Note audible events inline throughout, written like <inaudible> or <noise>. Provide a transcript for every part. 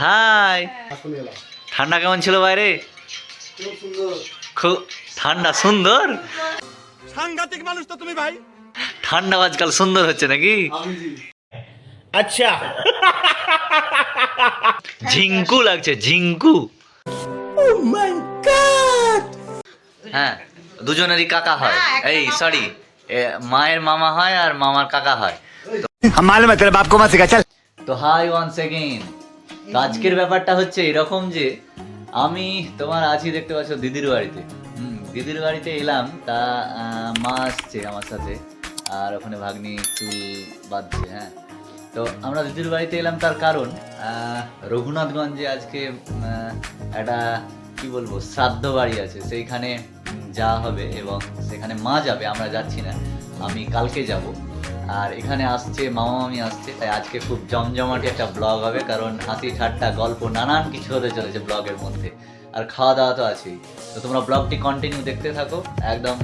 High. ঠান্ডা কেমন ছিল বাইরে? খুব ঠান্ডা সুন্দর? সাংঘাতিক মানুষ তো তুমি ভাই। ঠান্ডা আজকাল সুন্দর হচ্ছে নাকি? আচ্ছা। ঝিঙ্কু লাগছে ঝিঙ্কু। হ্যাঁ দুজনেরই কাকা হয়। হ্যাঁ, এই সরি মায়ের মামা হয় আর মামার কাকা হয়। তো হাই ওয়ান সেকেন্ড আজকের ব্যাপারটা হচ্ছে এরকম যে আমি তোমার আছি দেখতে পাচ্ছ দিদির বাড়িতে। হুম, দিদির বাড়িতে এলাম তা মা আসছে আমার সাথে আর ওখানে ভাগ্নি চুল বাঁধছে হ্যাঁ। তো আমরা দিদির বাড়িতে এলাম তার কারণ রঘুনাথগঞ্জে আজকে একটা কি বলব শ্রাদ্ধ বাড়ি আছে। সেইখানে যাওয়া হবে এবং সেখানে মা যাবে আমরা যাচ্ছি না। আমি কালকে যাব। আর এখানে আসছে, মামা মামি আসছে, তাই আজকে খুব জমজমাটি একটা ব্লগ হবে, কারণ হাসি ঠাট্টা, গল্প, নানান কিছু হতে চলেছে ব্লগের মধ্যে। আর খাওয়া দাওয়া তো আছেই। তো তোমরা ব্লগটি কন্টিনিউ দেখতে থাকো, একদম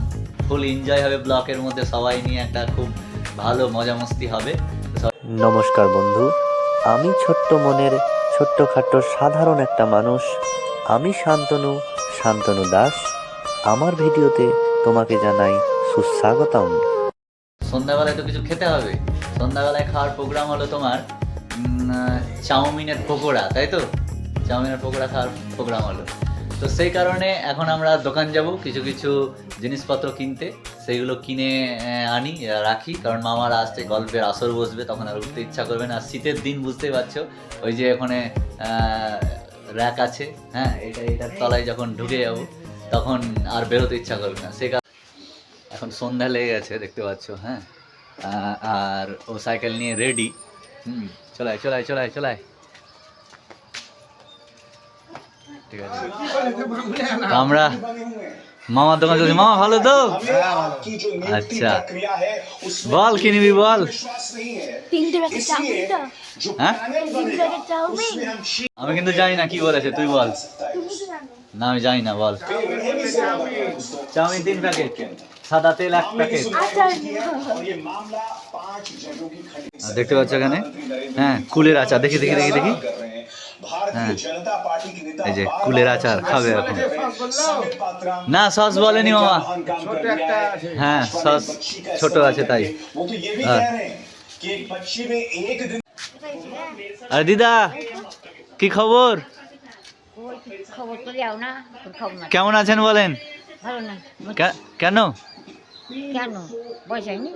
ফুল এনজয় হবে ব্লগের মধ্যে সবাই নিয়ে একটা খুব ভালো মজা মস্তি হবে। নমস্কার বন্ধু, আমি ছোট্ট মনের ছোট্টখাট্ট সাধারণ একটা মানুষ। আমি শান্তনু শান্তনু দাস। আমার ভিডিওতে তোমাকে জানাই সুস্বাগতম। সন্ধ্যাবেলায় তো কিছু খেতে হবে। সন্ধ্যাবেলায় খাওয়ার প্রোগ্রাম হলো তোমার চাউমিনের পকোড়া, তাই তো? চাউমিনের পকোড়া খাওয়ার প্রোগ্রাম হলো। তো সেই কারণে এখন আমরা দোকান যাব কিছু কিছু জিনিসপত্র কিনতে। সেইগুলো কিনে আনি, রাখি। কারণ মামারা আসতে গল্পের আসর বসবে, তখন আর উঠতে ইচ্ছা করবে না। শীতের দিন, বুঝতেই পারছ, ওই যে ওখানে র্যাক আছে হ্যাঁ? এটা, এটার তলায় যখন ঢুকে যাব, তখন আর বেরোতে ইচ্ছা করবে না। সেই কারণে এখন সন্ধ্যা লেগে গেছে দেখতে পাচ্ছ হ্যাঁ? আর ও সাইকেল নিয়ে রেডি হুম চলায় চলায় চলায় চলায় ঠিক আছে। আমরা মামার দোকান চলছি। মামা ভালো তো? আচ্ছা। বল কি নিবি বল? হ্যাঁ? আমি কিন্তু জানি না কি বলেছে তুই বল। তুমি কি জানো। না আমি জানি না বল। চাউমিন তিন প্যাকেট সাদা তেল এক প্যাকেট। দেখতে পাচ্ছ এখানে? হ্যাঁ কুলের আচার। দেখি দেখি দেখি দেখি। হ্যাঁ। এই যে কুলের আচার খাবে এখন। না সস বলেনি মামা। হ্যাঁ সস ছোট আছে তাই। হ্যাঁ। আরে দিদা কি খবর? কেমন আছেন বলেন? কে- কেন? কেন? বয়স হয়নি?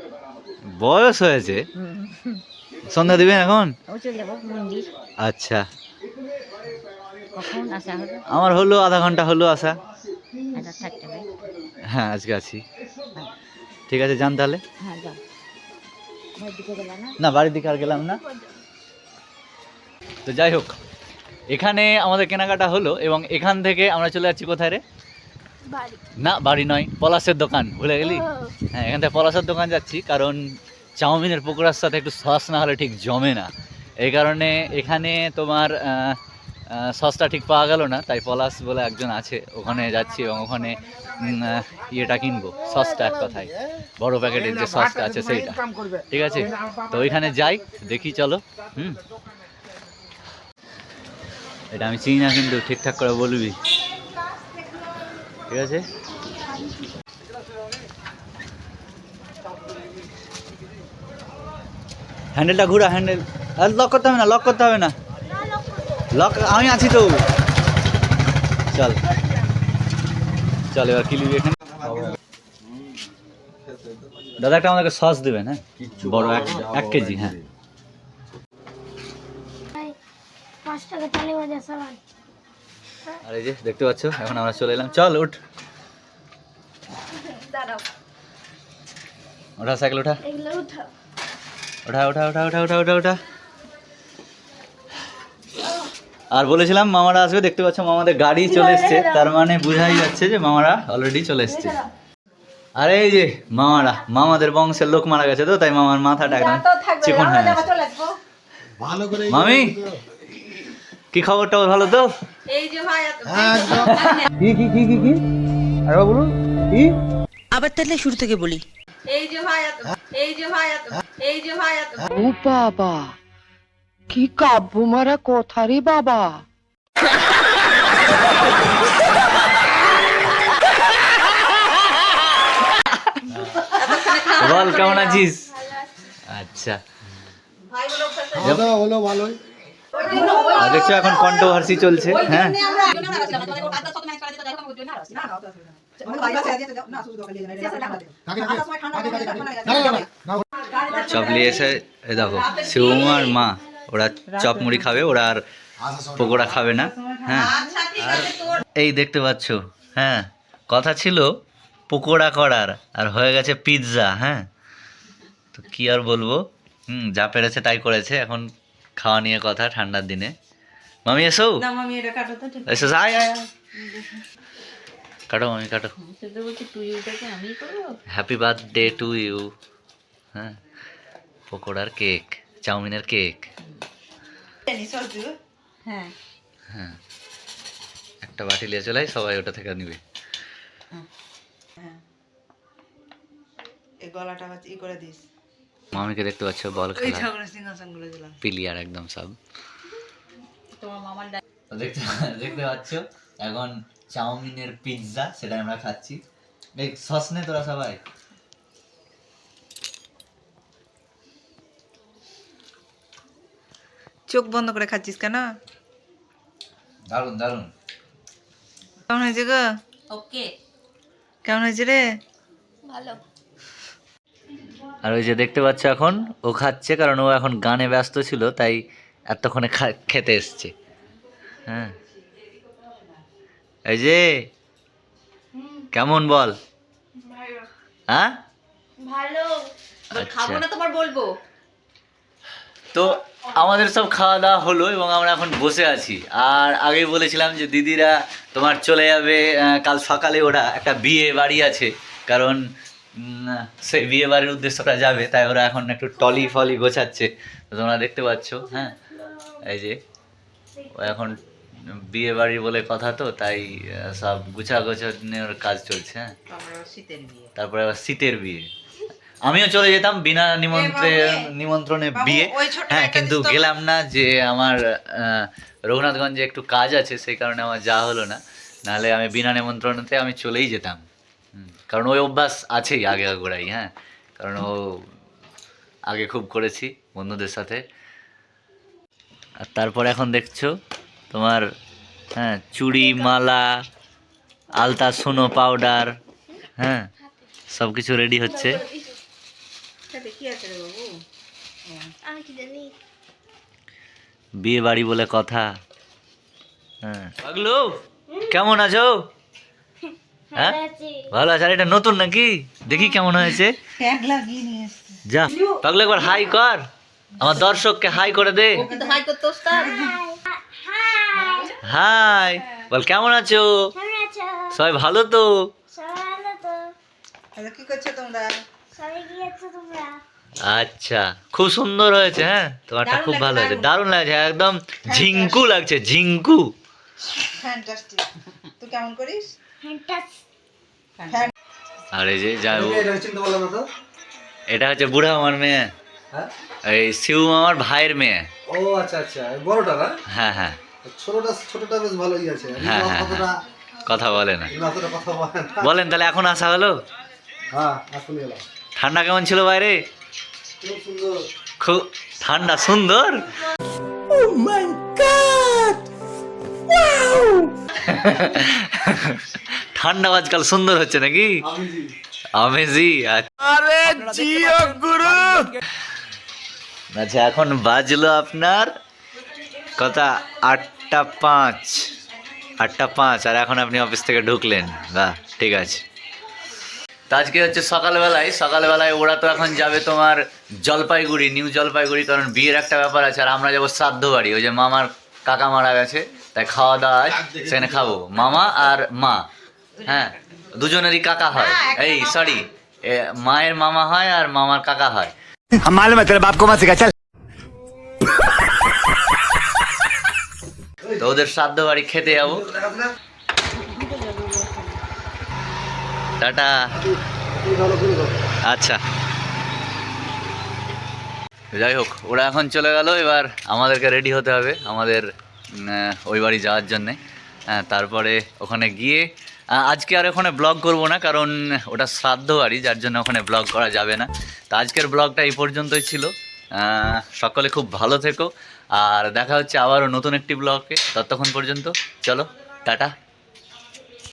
বয়স হয়েছে। সন্ধ্যা দিবেন এখন? মন্দির। আচ্ছা। কখন আসা হলো আমার হলো আধা ঘণ্টা হলো আসা। আচ্ছা হ্যাঁ আজকে আছি। ঠিক আছে যান তাহলে। হ্যাঁ না বাড়ির দিকে আর গেলাম না। তো যাই হোক এখানে আমাদের কেনাকাটা হলো এবং এখান থেকে আমরা চলে যাচ্ছি কোথায় রে? না বাড়ি নয় পলাশের দোকান ভুলে গেলি? হ্যাঁ এখান থেকে পলাশের দোকান যাচ্ছি কারণ চাউমিনের পকোড়ার সাথে একটু সস না হলে ঠিক জমে না। এই কারণে এখানে তোমার সসটা ঠিক পাওয়া গেল না তাই পলাশ বলে একজন আছে ওখানে যাচ্ছি এবং ওখানে ইয়েটা কিনবো সসটা এক কথায়। বড় প্যাকেটের যে সসটা আছে সেইটা। ঠিক আছে? তো ওইখানে যাই দেখি চলো হুম। এটা আমি চিনি না কিন্তু ঠিকঠাক করে বলবি। ঠিক আছে? হ্যান্ডেলটা ঘুরা হ্যান্ডেল লক করতে হবে না লক করতে হবে না। লক আমি আছি তো। চল। চল এবার কি নিবি এখানে। দাদা একটা আমাদেরকে সস দেবেন হ্যাঁ? বড় এক এক কেজি হ্যাঁ। পাঁচ টাকা চালে বাজে সবাই আর এই যে দেখতে পাচ্ছ? এখন আমরা চলে এলাম। চল উঠ। ওঠা সাইকেল ওঠা। ওঠা ওঠা ওঠা ওঠা ওঠা ওঠা ওঠা। আর বলেছিলাম মামারা আসবে দেখতে পাচ্ছ মামাদের গাড়ি চলে এসছে। তার মানে বোঝাই যাচ্ছে যে মামারা অলরেডি চলে এসছে। আরে এই যে মামারা মামাদের বংশের লোক মারা গেছে তো তাই মামার মাথাটা একদম চিকন হয়ে গেছে। ভালো করে মামি কি খবর টবর ভালো তো? এই যে ভাই কি কি কি কি কি? আরে বলুন কি? আবার তাহলে শুরু থেকে বলি। এই যে ভাই এই যে ভাই এই যে ভাই ও বাবা কি কাব্য মারা কথা রে বাবা। বল কেমন আছিস? আচ্ছা। হলো ভালোই। দেখছ এখন কন্ট্রোভার্সি চলছে হ্যাঁ চপ নিয়ে এসে এই দেখো শিবম আর মা ওরা চপ মুড়ি খাবে ওরা আর পকোড়া খাবে না হ্যাঁ আর এই দেখতে পাচ্ছ হ্যাঁ কথা ছিল পকোড়া করার আর হয়ে গেছে পিৎজা হ্যাঁ তো কি আর বলব হুম যা পেরেছে তাই করেছে এখন খাওয়া নিয়ে কথা ঠান্ডার দিনে। মামি এসো। এসো আয় আয় আয়। কাটো মামি কাটো। হ্যাপি বার্থডে টু ইউ হ্যাঁ পকোড়ার কেক চাউমিনের কেক হ্যাঁ। হ্যাঁ একটা বাটি নিয়ে চলে আয়, সবাই ওটা থেকে নিবে। এই গলাটা ই করে দিস। মামিকে দেখতে পাচ্ছ বল খেলা। পিলিয়ার একদম সব। দেখতে দেখতে পাচ্ছ এখন চাউমিনের পিৎজা সেটা আমরা খাচ্ছি। এই সস নে তোরা সবাই। চোখ বন্ধ করে খাচ্ছিস কেন? দারুণ দারুণ কেমন হয়েছে গো? ওকে। কেমন হয়েছে রে? ভালো। আর ওই যে দেখতে পাচ্ছ এখন ও খাচ্ছে কারণ ও এখন গানে ব্যস্ত ছিল তাই এতক্ষণে খেতে এসছে। হ্যাঁ। এই যে কেমন বল? হ্যাঁ? ভালো। আচ্ছা। না তোমার বলব। তো আমাদের সব খাওয়া দাওয়া হলো এবং আমরা এখন বসে আছি। আর আগেই বলেছিলাম যে দিদিরা তোমার চলে যাবে কাল সকালে ওরা একটা বিয়ে বাড়ি আছে। কারণ উম, সেই বিয়ে বাড়ির উদ্দেশ্যে ওরা যাবে তাই ওরা এখন একটু টলি ফলি গোছাচ্ছে। তোমরা দেখতে পাচ্ছ হ্যাঁ? এই যে ও এখন বিয়ে বাড়ি বলে কথা তো তাই সব গুছা গোছানোর কাজ চলছে হ্যাঁ? শীতের বিয়ে। তারপরে আবার শীতের বিয়ে। আমিও চলে যেতাম বিনা নিমন্ত্রণে নিমন্ত্রণে বিয়ে। হ্যাঁ কিন্তু গেলাম না যে আমার রঘুনাথগঞ্জে একটু কাজ আছে সেই কারণে আমার যাওয়া হলো না। নাহলে আমি বিনা নিমন্ত্রণেতে আমি চলেই যেতাম। কারণ ওই অভ্যাস আছেই আগে গোড়াই হ্যাঁ? কারণ ও আগে খুব করেছি বন্ধুদের সাথে। আর তারপর এখন দেখছ তোমার হ্যাঁ চুড়ি মালা আলতা সোনো পাউডার হ্যাঁ সব কিছু রেডি হচ্ছে। বিয়ে বাড়ি বলে কথা হ্যাঁ। কেমন আছো? হ্যাঁ? ভালো আছি। ভালো আছে। আর এটা নতুন নাকি? দেখি কেমন হয়েছে। ট্যাগ লাগিয়ে নিয়ে যা। পাগলু একবার হাই কর। আমার দর্শককে হাই করে দে। হাই করতে হাই বল কেমন আছো? সবাই ভালো তো? সবাই ভালো তো। আচ্ছা কি করছ তোমরা? সবাই কি আছো তোমরা? আচ্ছা খুব সুন্দর হয়েছে হ্যাঁ? তোমারটা খুব ভালো হয়েছে। দারুণ। লাগছে একদম ঝিঙ্কু লাগছে ঝিঙ্কু। ফ্যান্টাস্টিক তুই কেমন করিস? আর এই যে যা ও- এটা হচ্ছে বুড়া আমার মেয়ে। হ্যাঁ? এই শিউ আমার ভাইয়ের মেয়ে। ও আচ্ছা আচ্ছা। বড়টা না? হ্যাঁ হ্যাঁ। ছোটটা ছোটটা বেশ ভালোই আছে। হ্যাঁ, হ্যাঁ, কথা বলে না। অতটা কথা বলে না। বলেন তাহলে এখন আসা হলো? হ্যাঁ ঠান্ডা কেমন ছিল বাইরে? খুব ঠান্ডা সুন্দর? খুব ঠান্ডা <laughs> ঠান্ডা আজকাল সুন্দর হচ্ছে নাকি? আমি আমেজি আরে জিও গুরু! আচ্ছা এখন বাজলো আপনার কথা আটটা পাঁচ। আটটা পাঁচ আর এখন আপনি অফিস থেকে ঢুকলেন। বাহ ঠিক আছে। তো আজকে হচ্ছে সকালবেলায় সকালবেলায় ওরা তো এখন যাবে তোমার জলপাইগুড়ি নিউ জলপাইগুড়ি কারণ বিয়ের একটা ব্যাপার আছে আর আমরা যাব শ্রাদ্ধ বাড়ি। ওই যে মামার কাকা মারা গেছে তাই খাওয়া দাওয়া আছে, সেখানে খাব। মামা আর মা। হ্যাঁ দুজনেরই কাকা হয়। এই সরি মায়ের মামা হয় আর মামার কাকা হয়। হ্যাঁ, মালুম তোর বাপ চল তো ওদের শ্রাদ্ধ বাড়ি খেতে যাব। টাটা। আচ্ছা। যাই হোক ওরা এখন চলে গেল এবার আমাদেরকে রেডি হতে হবে আমাদের ওই বাড়ি যাওয়ার জন্যে। হ্যাঁ, তারপরে ওখানে গিয়ে আজকে আর ওখানে ব্লগ করব না, কারণ ওটা শ্রাদ্ধ বাড়ি, যার জন্য ওখানে ব্লগ করা যাবে না। তো আজকের ব্লগটা এই পর্যন্তই ছিল। সকলে খুব ভালো থেকো। আর দেখা হচ্ছে আবারও নতুন একটি ব্লগকে ততক্ষণ পর্যন্ত চলো, টাটা।